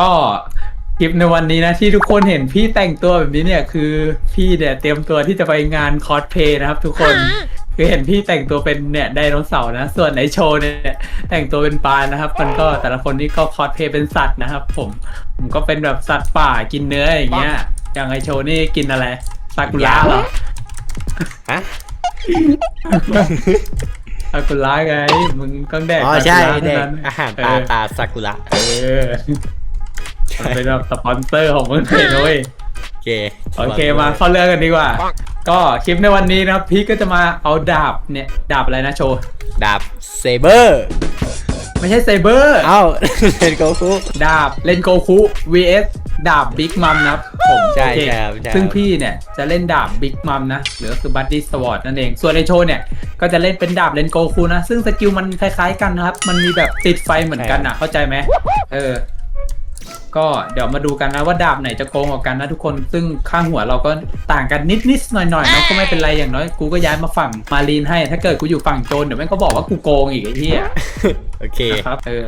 ก็คลิปในวันนี้นะที่ทุกคนเห็นพี่แต่งตัวแบบนี้เนี่ยคือพี่เนี่ยเตรียมตัวที่จะไปงานคอสเพลย์นะครับ ทุกคนคือเห็นพี่แต่งตัวเป็นเนี่ยไดโนเสาร์นะ ส่วนไอโชว์เนี่ยแต่งตัวเป็นปลานะครับ มันก็แต่ละคนนี่ก็คอสเพลย์เป็นสัตว์นะครับ ผมผมก็เป็นแบบสัตว์ป่ากินเนื้ออย่างเงี้ย อย่างไอโชว์นี่กินอะไรซากุระเหรอฮะซากุระไงมึงต้องแดกอ๋อซากุใช่ระเด็เท่ากนั้นอาหารเอตาอตาซากุระเออ มันเป็นแบบสปอนเซอร์ของเมืองไทยนะเว้ย โอเคโอเคมาเข้าเรื่องกันดีกว่า ก็คลิปในวันนี้นะครับพี่ก็จะมาเอาดาบเนี่ยดาบอะไรนะโชว์ดาบเซเบอร์ไม่ใช่ไซเบอร์เอ้าเล่นโกคุดาบเล่นโกคุ vs ดาบบิ๊กมัมนะครับผมใช่โอเคใช่ครับใช่ซึ่งพี่เนี่ยจะเล่นดาบบิ๊กมัมนะหรือคือบัตตี้สวอตนั่นเอง ส่วนไอโชว์เนี่ยก็จะเล่นเป็นดาบเลนโกคุนะ ซึ่งสกิลมันคล้ายๆกันนะครับ มันมีแบบติดไฟเหมือนกันอะเข้าใจไหมเออ ก็เดี๋ยวมาดูกันนะว่าดาบไหนจะโกงกว่ากันนะทุกคน ซึ่งข้างหัวเราก็ต่างกันนิดๆหน่อยๆนะก็ไม่เป็นไรอย่างน้อยกูก็ย้ายมาฝั่งมารีนให้ ถ้าเกิดกูอยู่ฝั่งโจรเดี๋ยวแม่งก็บอกว่ากูโกงอีกไอ้เหี้ยโอเคนะครับเออ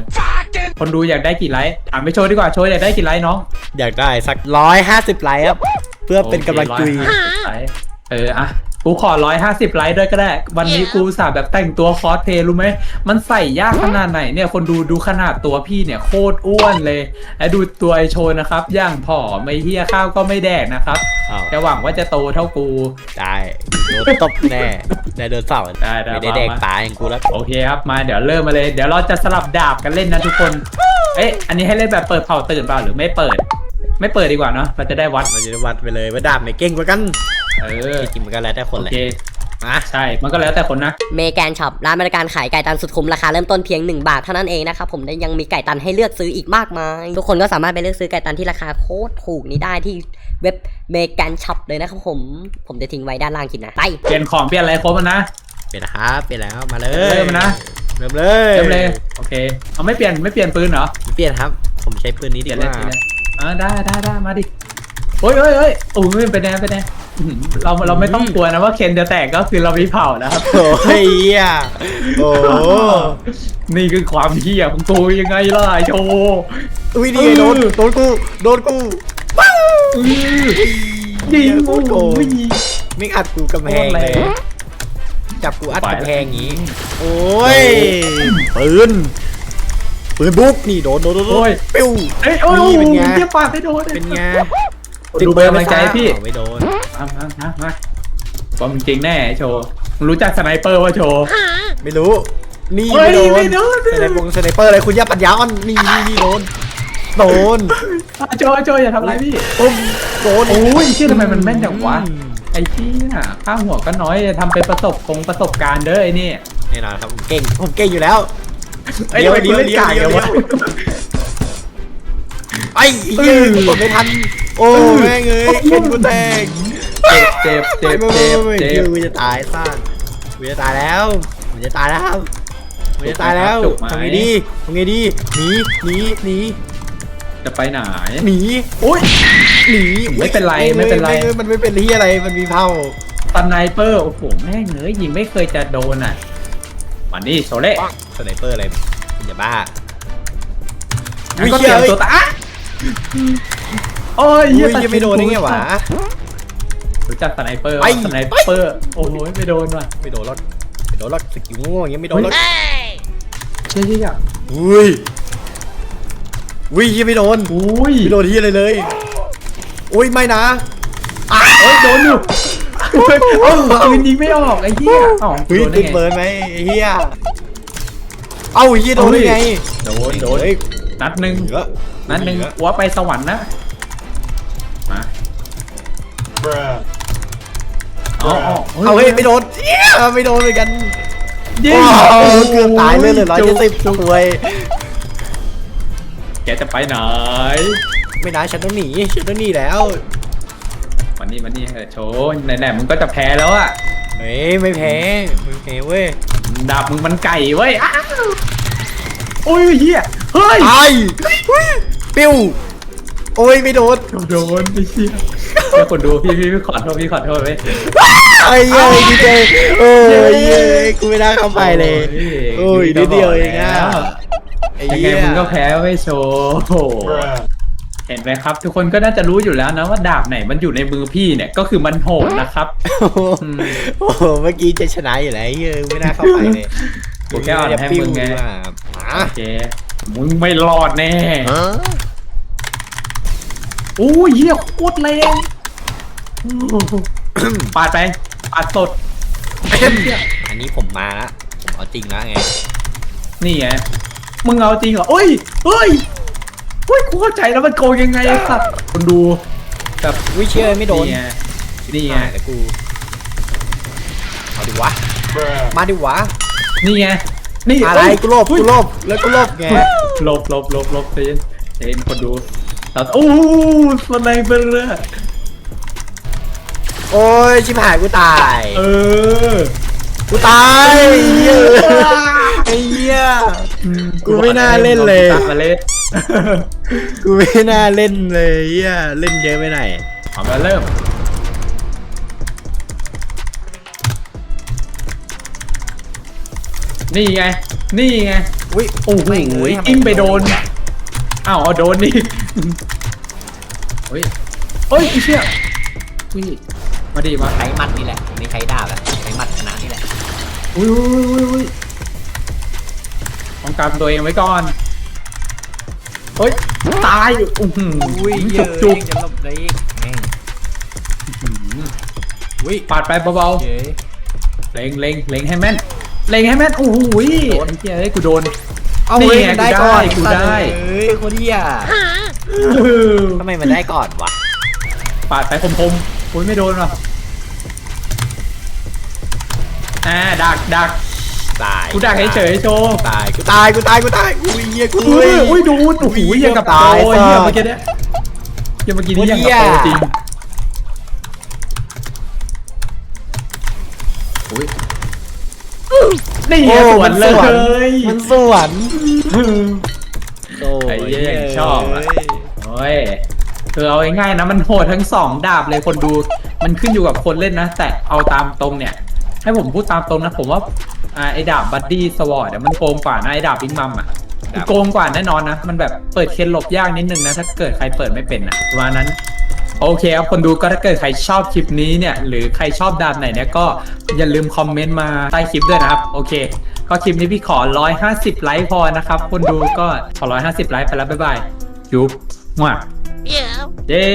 คนดูอยากได้กี่ไลค์ถามไปโชว์ดีกว่าโชว์อยากได้กี่ไลค์น้องอยากได้สักร้อยห้าสิบไลค์ครับเพื่อเป็นกำลังใจโอเค150ไลค์เอออะ กูขอร้อยห้าสิบไลค์ด้วยก็ได้ วันนี้กูอุตสาห์แบบแต่งตัวคอสเพลย์รู้ไหม มันใส่ยากขนาดไหนเนี่ย คนดูดูขนาดตัวพี่เนี่ยโคตรอ้วนเลยแล้วดูตัวไอโชว์นะครับ ย่างผอมไม่เฮียข้าวก็ไม่แดกนะครับ อ้าวแต่หวังว่าจะโตเท่ากู ได้โดนตบแน่ได้เดินเสาร์ได้ได้ไม่ได้มาแดกมา ตายอย่างกูแล้วโอเคครับมาเดี๋ยวเริ่มมาเลย เดี๋ยวเราจะสลับดาบกันเล่นนะทุกคน เอ๊ะอันนี้ให้เล่นแบบเปิดเผาตื่นเปล่าหรือไม่เปิด ไม่เปิดดีกว่าเนาะเราจะได้วัดมันจะได้วัดไปเลยว่าดาบไหนเก่งกว่ากันเออจริงๆมันก็แล้วแต่คนโอแหละเคมาใช่มันก็แล้วแต่คนนะ เมแกนช็อปร้านบริการขายไก่ตันสุดคุ้มราคาเริ่มต้นเพียง 1 บาทเท่านั้นเองนะครับผมและยังมีไก่ตันให้เลือกซื้ออีกมากมาย ทุกคนก็สามารถไปเลือกซื้อไก่ตันที่ราคาโคตรถูกนี้ได้ที่เว็บเมแกนช็อปเลยนะครับผม ผมจะทิ้งไว้ด้านล่างคลิปนะ ไป เปลี่ยนของเปลี่ยนอะไรครบแล้วนะ เปลี่ยนนะครับเปลี่ยนแล้วมาเลยเริ่มนะ เริ่มเลยเริ่มเลยโอเคเอาไม่เปลี่ยนไม่เปลี่ยนปืนเหรอเปลี่ยนครับ ผมใช้ปืนนี้เปดีลี่ยนกเลยว่าเปลี่ยนเลย อ่าได้ได้ได้มาดิโอ้ยโอ้ยโอ้ยโอ้ยเป็นแน่เป็นแน่อื้อหือเราเราไม่ต้องกลัวนะว่าเคนจะแตกก็คือเรามีเผานะครับโอ้ยเหี้ยโอ้นี่คือความเฮี้ยของกูยังไงล่ะไอ้โชว์อุ้ยนี่ไงโดนโดนกูโดนกูอื้อยิงโคโอ้ตรโกโหงไม่อัดกูกำแพงเลยจับกูอัดไปกำแพงอย่างงี้ โอ้ยปืน ปืนบุ๊กนี่โดนโดนโดนโดโอ้นยปิ้วเอ้ยโอ้ยนี่เป็นไง เทียบปากไม่โดนเป็นไงดูเป็นกำลังใจให้พี่อ้าวไม่โดนมามามามาความจริงแน่ไอ้โชว์มึงรู้จักสไนเปอร์ว่าโชว์ ไม่รู้ นี่เฮ้ยไม่โดนไม่โดน สไนปงสไนเปอร์อะไรคุณย่าปัญญาอ่อนนี่นี่นี่โดนโดนอะโจโจอย่าทำอะไรพี่ปุ้มโดนโอ้ยเชื่อทำไมมันแม่นอย่างวะอืมไอ้ที่น่ะข้างหัวก็น้อยจะทำเป็นประสบคงประสบการณ์เด้อไอ้นี่แน่นอนครับผมเก่งผมเก่งอยู่แล้ว ไอ้ยเดี๋ยวทำไมกูเล่นเดี๋ยวกากเดี๋กัยนววะไอ้เหี้ยกดไม่ทัน โอ้แม่งเอ้ยเข็นกูแตกเจ็บเจ็บไม่เจ็บไม่เจ็บไม่เจ็บกูจะตายซ่านกูจะตายแล้วกูจะตายแล้วกูจะตายแล้วจุกไหมทำไงดีทำไงดีหนีหนีหนีจะไปไหนหนีโอ้ยหนีไม่เป็นไรไม่เป็นไรมันไม่เป็นที่อะไรมันมีเผาสไนเปอร์โอ้โหแม่งเอ้ยยิงไม่เคยจะโดนอะ มานี่โชเล่สไนเปอร์อะไรเป็นจะบ้างั้นก็เตรียมตัวตาอะโอ้ยอุ้เหี้ยตัยังไม่โดนได้ไงวะรู้จักสไนเปอร์ไปวะสไนเปอร์โอ้โหไม่โดนว่ะไม่โดนรถไม่โดนรถสกิลโง่อย่างเงี้ยไม่โดนรถเชี่ยอุ้ยอุ้ยยังไม่โดนอุ้ยไม่โดนที่อะไรเลยอุ้ยไม่นะเอ้ยโดนอยู่ เอ้ยเอ้าปืนยิงไม่ออกไอ้เหี้ยอ๋อเฮ้ยโดนได้ติดไงเบิร์นไหมไอ้เฮียเอ้าไอ้เฮียโดนได้ไงโดนโดนเฮ้ยนัดหนึ่งเหลือนัดหนึ่งเหลือหัวไปสวรรค์นะมาอ๋ออ๋อเอาเฮ้ยไม่โดนเหี้ยไม่โดนเหมือนกันยิงโอ้โหเกือบตายเลยเลยร้อยเจ็ดสิบจุกตัวยแกจะไปไหน ไม่นะฉันต้องหนีฉันต้องหนีแล้ว มันนี่มันนี่เออโชว์ไหนๆมึงก็จะแพ้แล้วอะเฮ้ยไม่แพ้ไม่แพ้เว้ยดาบมึงมันไก่เว้ยอ้าวโอ้ยเหี้ยเฮ้ยตายปิ้วโอ้ยไม่โดนโดนไอ้เหี้ยเดี๋ยวคนดูพี่พี่พี่ขอโทษพี่ขอโทษเว้ยไอ้เหี้ยดีเจโอ้ยเหี้ยกูไม่น่าเข้าไปเลย โอ้ยนิดเดียวเองอะไอ้ยังไงเหี้ยมึงก็แพ้ไม่โชว์โอ้โห เห็นไหมครับ ทุกคนก็น่าจะรู้อยู่แล้วนะว่าดาบไหนมันอยู่ในมือพี่เนี่ยก็คือมันโหดนะครับ โอ้โหอืม โอ้โหเมื่อกี้จะชนะอยู่แล้วเฮ้ยไม่น่าเข้าไปเลยกูแค่อ่อนให้มึงไงปิ้วดีกว่ามาโอเคมึงไม่รอดแน่โอ้ยเหี้ยโคตรแรงปาดไปปาดสดอันนี้ผมมาละผมเอาจริงแล้วไง นี่ไงมึงเอาจริงเหรอเอ้ยเฮ้ย เฮ้ยกูเข้าใจแล้วมันโกงยังไงอะครับคนดูแบบวิเชื่อไม่โดนนี่ไงนี่ไงอะแต่กูเอาดิวะ มาดิวะ นี่ไงนี่อะไรเยกูโลบกูโลบแล้วกูโลบไงลบลบลบลบเย็นเย็นคนดูแล้วโอ้สแลงเป็นเรือโอ้ยชิบหายกูตาย เออกูตายเหี้ยไอ้เหี้ยกูไม่น่าเล่นเลยตัดมาเล่น กูไม่น่าเล่นเลยเหี้ยเล่นเยอะไปไหนอยเอามาเริ่ม นี่ไง นี่ไง อุ้ยโอ้โหไม่เอ้ยทำมกิ้งไปโดน อ้าวเอาโดนนี่เฮ้ยเฮ้ยไอ้เชี่ยอุ้ยมาดีมาใช้มัดนี่แหละไม่ใช้ดาบอะใช้มัดชนะนี่แหละอุ้ยอุ้ยอุ้ยอุ้ยป้องกันตัวเองไว้ก่อน เฮ้ย ตายอื้อหืออุ้ยเยจุอะกจุกจะหลบได้อีกแม่งอุ้ยปาดไปเบาเย้ๆเล็งเล็งเล็งให้แม่นเล็งให้แม่นโอ้โหยไอ้เหี้ยเฮ้ยกูโดน เอานี่เฮ้ยไงมันได้ก่อนกูได้ เฮ้ยโคตรเหี้ยทำไมมันได้ก่อนวะปาดไปคมๆอุ้ยไม่โดนหรออ่าดักดัก ตายกูดักเฉยๆโชว์ตายกูตายกูตายกูตายอุ้ยเหี้ยกูอุ้ยอุ้ยดูโอ้โหยังกับโตตายเหี้ยสัสเมื่อกี้เนี่ยเหี้ยเมื่อกี้นี่ยังกับเหี้ยโตจริงอุ้ยนี่ไงสวนเลยมันสวนโอ้ไอ้เหี้ยยังชอบอะเฮ้ยโอ้ยคือเอาง่ายๆนะมันโหดทั้งสองดาบเลยคนดู มันขึ้นอยู่กับคนเล่นนะ แต่เอาตามตรงเนี่ย ให้ผมพูดตามตรงนะ ผมว่าอ่าไอ้ดาบบัดดี้สวอร์ดมันโกงกว่านะไอ้ดาบบิ๊กมัมอะคือโกงกว่าแน่นอนนะ มันแบบเปิดเคนหลบยากนิดนึงนะ ถ้าเกิดใครเปิดไม่เป็นอะประมาณนั้น โอเคครับคนดูก็ถ้าเกิดใครชอบคลิปนี้เนี่ย หรือใครชอบดาบไหนเนี่ยก็อย่าลืมคอมเมนต์มาใต้คลิปด้วยนะครับ โอเค ก็คลิปนี้พี่ขอ 150 ไลค์พอนะครับ คนดูก็ขอ 150 ไลค์ไปแล้วบ๊ายบายจุ๊บมั่วเย้